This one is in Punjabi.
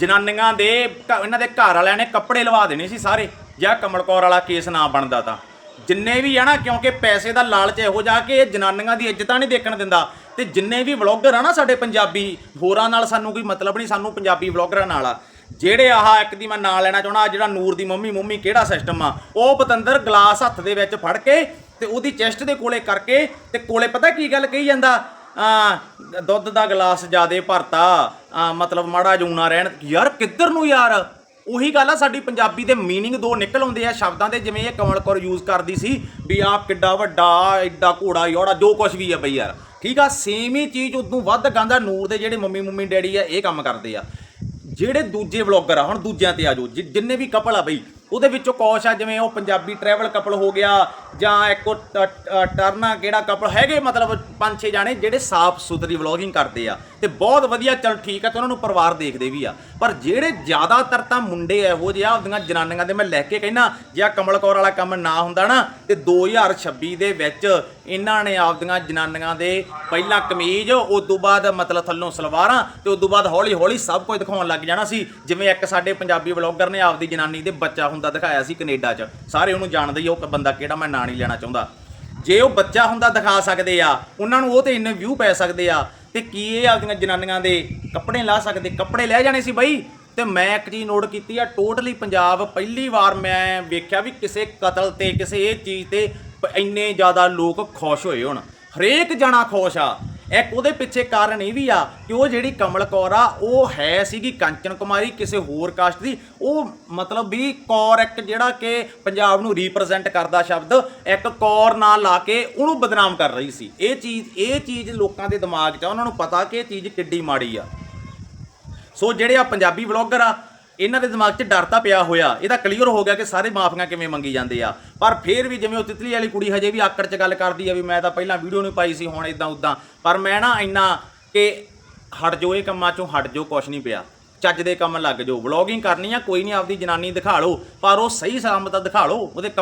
ਜਨਾਨੀਆਂ ਦੇ ਘ- ਇਹਨਾਂ ਦੇ ਘਰ ਵਾਲਿਆਂ ਨੇ ਕੱਪੜੇ ਲਵਾ ਦੇਣੇ ਸੀ ਸਾਰੇ। ਜਾਂ ਕਮਲ ਕੌਰ ਵਾਲਾ ਕੇਸ ਨਾ ਬਣਦਾ ਤਾਂ। ਜਿੰਨੇ ਵੀ ਆ ਨਾ, ਕਿਉਂਕਿ ਪੈਸੇ ਦਾ ਲਾਲਚ ਇਹੋ ਜਾ ਕੇ ਇਹ ਜਨਾਨੀਆਂ ਦੀ ਇੱਜ਼ਤਾਂ ਨਹੀਂ ਦੇਖਣ ਦਿੰਦਾ। ਤੇ ਜਿੰਨੇ ਵੀ ਵਲੌਗਰ ਆ ਨਾ ਸਾਡੇ ਪੰਜਾਬੀ, ਹੋਰਾਂ ਨਾਲ ਸਾਨੂੰ ਕੋਈ ਮਤਲਬ ਨਹੀਂ, ਸਾਨੂੰ ਪੰਜਾਬੀ ਵਲੌਗਰਾਂ ਨਾਲ ਆ। ਜਿਹੜੇ ਆਹ ਇੱਕ ਦੀ ਮੈਂ ਨਾਂ ਲੈਣਾ ਚਾਹਣਾ ਜਿਹੜਾ ਨੂਰ ਦੀ ਮੰਮੀ ਮੰਮੀ ਕਿਹੜਾ ਸਿਸਟਮ ਆ? ਉਹ ਪਤੰਦਰ ਗਲਾਸ ਹੱਥ ਦੇ ਵਿੱਚ ਫੜ ਕੇ ਤੇ ਉਹਦੀ ਚੈਸਟ ਦੇ ਕੋਲੇ ਕਰਕੇ ਤੇ ਕੋਲੇ ਪਤਾ ਕੀ ਗੱਲ ਕਹੀ ਜਾਂਦਾ? ਦੁੱਧ ਦਾ ਗਲਾਸ ਜਿਆਦੇ ਭਰਤਾ ਆ ਮਤਲਬ ਮਾੜਾ ਜੂਨਾ ਰਹਿਣ ਯਾਰ ਕਿੱਧਰ ਨੂੰ ਯਾਰ ਉਹੀ ਗੱਲ ਆ ਸਾਡੀ ਪੰਜਾਬੀ ਦੇ मीनिंग ਦੋ ਨਿਕਲ ਆਉਂਦੇ ਆ ਸ਼ਬਦਾਂ ਦੇ ਜਿਵੇਂ ਇਹ ਕਮਲ ਕੌਰ ਯੂਜ਼ ਕਰਦੀ ਸੀ ਵੀ ਆ ਕਿੱਡਾ ਵੱਡਾ ਐਡਾ ਘੋੜਾ ਯੋੜਾ ਜੋ ਕੁਝ ਵੀ ਆ ਬਈ ਯਾਰ ਠੀਕ ਆ ਸੇਮ ਹੀ ਚੀਜ਼ ਉਦੋਂ ਵੱਧ ਗਾਂਦਾ ਨੂਰ ਦੇ ਜਿਹੜੇ ਮੰਮੀ ਮੰਮੀ ਡੈਡੀ ਆ ਇਹ ਕੰਮ ਕਰਦੇ ਆ ਜਿਹੜੇ ਦੂਜੇ ਵਲੌਗਰ ਆ ਹੁਣ ਦੂਜਿਆਂ ਤੇ ਆ ਜਾਓ ਜਿ- ਜਿੰਨੇ ਵੀ ਕਪਲ ਆ ਬਈ ਉਹਦੇ ਵਿੱਚੋਂ ਕੌਸ਼ ਆ, ਜਿਵੇਂ ਉਹ ਪੰਜਾਬੀ ਟਰੈਵਲ ਕਪਲ ਹੋ ਗਿਆ ਜਾਂ ਇੱਕੋ ਟਰਨਾ ਕਿਹੜਾ ਕਪਲ ਹੈਗੇ ਮਤਲਬ ਪੰਜ ਛੇ ਜਾਣੇ ਜਿਹੜੇ ਸਾਫ਼ ਸੁਥਰੀ ਵਲੌਗਿੰਗ ਕਰਦੇ ਆ। ਤੇ ਬਹੁਤ ਵਧੀਆ, ਚਲ ਠੀਕ ਆ, ਤੇ ਉਹਨਾਂ ਨੂੰ ਪਰਿਵਾਰ ਦੇਖਦੇ ਵੀ ਆ। ਪਰ ਜਿਹੜੇ ਜ਼ਿਆਦਾਤਰ ਤਾਂ ਮੁੰਡੇ ਇਹੋ ਜਿਹੇ ਆ, ਆਪਦੀਆਂ ਜਨਾਨੀਆਂ ਦੇ ਮੈਂ ਲੈ ਕੇ ਕਹਿਣਾ ਜੇ ਆ ਕਮਲ ਕੌਰ ਵਾਲਾ ਕੰਮ ਨਾ ਹੁੰਦਾ ਨਾ, ਤੇ 2026 ਦੇ ਵਿੱਚ ਇਹਨਾਂ ਨੇ ਆਪਦੀਆਂ ਜਨਾਨੀਆਂ ਦੇ ਪਹਿਲਾਂ ਕਮੀਜ਼ ਉਸ ਤੋਂ ਬਾਅਦ ਮਤਲਬ ਥੱਲੋਂ ਸਲਵਾਰਾਂ, ਤੇ ਉਸ ਤੋਂ ਬਾਅਦ ਹੌਲੀ ਹੌਲੀ ਸਭ ਕੁਝ ਦਿਖਾਉਣ ਲੱਗ ਜਾਣਾ ਸੀ। ਜਿਵੇਂ ਇੱਕ ਸਾਡੇ ਪੰਜਾਬੀ ਵਲੌਗਰ ਨੇ ਆਪਦੀ ਜਨਾਨੀ ਦੇ ਬੱਚਾ ਹੁੰਦਾ ਦਿਖਾਇਆ ਸੀ ਕੈਨੇਡਾ 'ਚ। ਸਾਰੇ ਉਹਨੂੰ ਜਾਣਦੇ ਹੀ ਉਹ ਬੰਦਾ ਕਿਹੜਾ ਮੈਂ ਨਾਂ ਨਹੀਂ ਲੈਣਾ ਚਾਹੁੰਦਾ। ਜੇ ਉਹ ਬੱਚਾ ਹੁੰਦਾ ਦਿਖਾ ਸਕਦੇ ਆ, ਉਹਨਾਂ ਨੂੰ ਉਹ ਤੇ ਇੰਨੇ ਵਿਊ ਪੈ ਸਕਦੇ ਆ, ਤੇ ਕੀ ਇਹ ਆਪਦੀਆਂ ਜਨਾਨੀਆਂ ਦੇ ਕੱਪੜੇ ਲਾ ਸਕਦੇ, ਕੱਪੜੇ ਲੈ ਜਾਣੇ ਸੀ ਬਈ। ਤੇ ਮੈਂ ਇੱਕ ਚੀਜ਼ ਨੋਟ ਕੀਤੀ ਆ ਟੋਟਲੀ ਪੰਜਾਬ ਪਹਿਲੀ ਵਾਰ ਮੈਂ ਵੇਖਿਆ ਵੀ ਕਿਸੇ ਕਤਲ ਤੇ, ਕਿਸੇ ਇਹ ਚੀਜ਼ ਤੇ ਪ- ਇੰਨੇ ਜ਼ਿਆਦਾ ਲੋਕ ਖੁਸ਼ ਹੋਏ ਹੁਣ। ਹਰੇਕ ਜਣਾ ਖੁਸ਼ ਆ। ਇੱਕ ਉਹਦੇ ਪਿੱਛੇ ਕਾਰਨ ਇਹ ਵੀ ਆ ਕਿ ਉਹ ਜਿਹੜੀ ਕਮਲ ਕੌਰ ਆ, ਉਹ ਹੈ ਸੀਗੀ ਕੰਚਨ ਕੁਮਾਰੀ ਕਿਸੇ ਹੋਰ ਕਾਸਟ ਦੀ। ਉਹ ਮਤਲਬ ਵੀ ਕੌਰ ਇੱਕ ਜਿਹੜਾ ਕਿ ਪੰਜਾਬ ਨੂੰ ਰਿਪਰੈਜ਼ੈਂਟ ਕਰਦਾ ਸ਼ਬਦ, ਇੱਕ ਕੌਰ ਨਾਲ ਲਾ ਕੇ ਉਹਨੂੰ ਬਦਨਾਮ ਕਰ ਰਹੀ ਸੀ। ਇਹ ਚੀਜ਼ ਇਹ ਚੀਜ਼ ਲੋਕਾਂ ਦੇ ਦਿਮਾਗ 'ਚ ਆ, ਉਹਨਾਂ ਨੂੰ ਪਤਾ ਕਿ ਇਹ ਚੀਜ਼ ਕਿੱਡੀ ਮਾੜੀ ਆ। ਸੋ ਜਿਹੜੇ ਆ ਪੰਜਾਬੀ ਵਲੌਗਰ ਆ, ਇਹਨਾਂ ਦੇ ਦਿਮਾਗ 'ਚ ਡਰ ਤਾਂ ਪਿਆ ਹੋਇਆ। ਇਹਦਾ ਕਲੀਅਰ ਹੋ ਗਿਆ ਕਿ ਸਾਰੇ ਮਾਫੀਆਂ ਕਿਵੇਂ ਮੰਗੀ ਜਾਂਦੇ ਆ। ਪਰ ਫਿਰ ਵੀ ਜਿਵੇਂ ਉਹ ਤਿਤਲੀ ਵਾਲੀ ਕੁੜੀ ਹਜੇ ਵੀ ਆਕੜ 'ਚ ਗੱਲ ਕਰਦੀ ਆ ਵੀ ਮੈਂ ਤਾਂ ਪਹਿਲਾਂ ਵੀਡੀਓ ਨਹੀਂ ਪਾਈ ਸੀ, ਹੁਣ ਇਦਾਂ ਉਦਾਂ। ਪਰ ਮੈਂ ਨਾ ਇੰਨਾ ਕਿ ਹਟ ਜੋ ਇਹ ਕੰਮਾਂ 'ਚੋਂ ਹਟ ਜੋ ਕੁਛ ਨਹੀਂ ਪਿਆ। ਚੱਜ ਦੇ ਕੰਮ ਲੱਗ ਜਾਓ। ਵਲੌਗਿੰਗ ਕਰਨੀ ਆ, ਕੋਈ ਨਹੀਂ, ਆਪਦੀ ਜਨਾਨੀ ਦਿਖਾ ਲਓ, ਪਰ ਉਹ ਸਹੀ ਸਲਾਮਤ ਦਿਖਾ ਲਓ, ਉਹਦੇ ਕੱਪ-